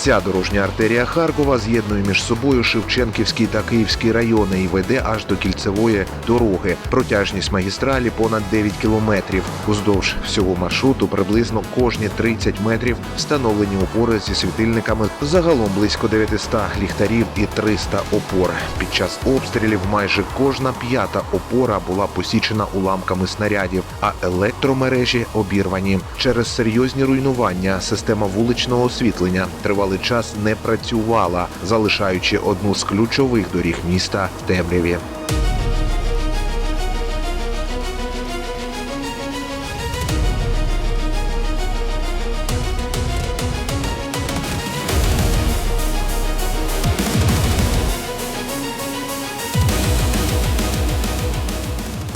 Ця дорожня артерія Харкова з'єднує між собою Шевченківський та Київський райони і веде аж до кільцевої дороги. Протяжність магістралі понад 9 кілометрів. Уздовж всього маршруту приблизно кожні 30 метрів встановлені опори зі світильниками. Загалом близько 900 ліхтарів і 300 опор. Під час обстрілів майже кожна п'ята опора була посічена уламками снарядів, а електромережі обірвані. Через серйозні руйнування система вуличного освітлення тривалий час не працювала, залишаючи одну з ключових доріг міста в темряві.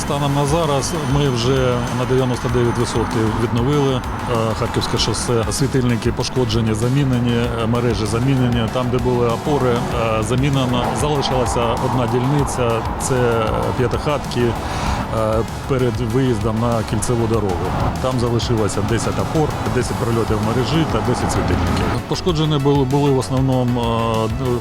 Станом на зараз ми вже на 99% відновили е, Харківське шосе. Світильники пошкоджені, замінені, е, мережі замінені. Там, де були опори, е, замінено. Залишилася одна дільниця це п'ятихатки перед виїздом на кільцеву дорогу. Там залишилося 10 опор, 10 прильотів мережі та 10 світильників. Пошкоджені були, були в основному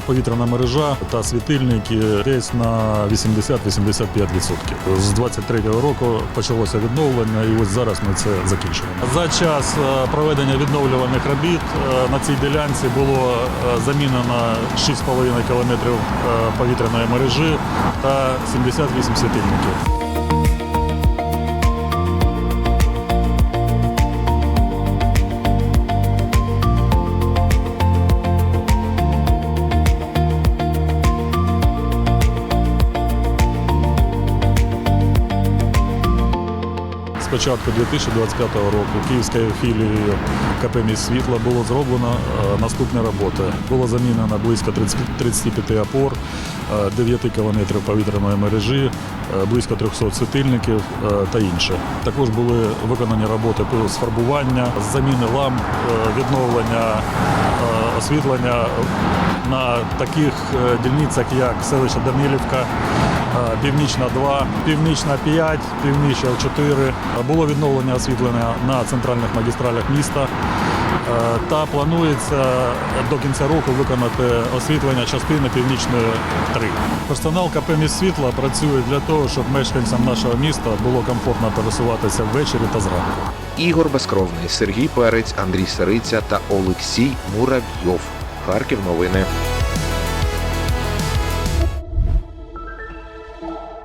повітряна мережа та світильники десь на 80-85%. З 23-го року почалося відновлення, і ось зараз ми це закінчуємо. За час е, проведення відновлювальних робіт е, на цій ділянці було е, замінено 6,5 кілометрів повітряної мережі та 78 світильників. Початку 2025 року Київською філією КП «Міст світла було зроблено е, наступні роботи. Було замінено близько 35 опор, е, 9 кілометрів повітряної мережі, е, близько 300 світильників е, та інше. Також були виконані роботи з фарбування, заміни ламп, е, відновлення е, освітлення на таких е, дільницях, як селище Данилівка, Е, Північна 2, Північна 5, Північна 4. Було відновлення освітлення на центральних магістралях міста. Е, Та планується до кінця року виконати освітлення частини північної 3. Персонал КП «Міст світла працює для того, щоб мешканцям нашого міста було комфортно пересуватися ввечері та зранку. Ігор Безкровний, Сергій Перець, Андрій Сариця та Олексій Муравйов. Харків новини.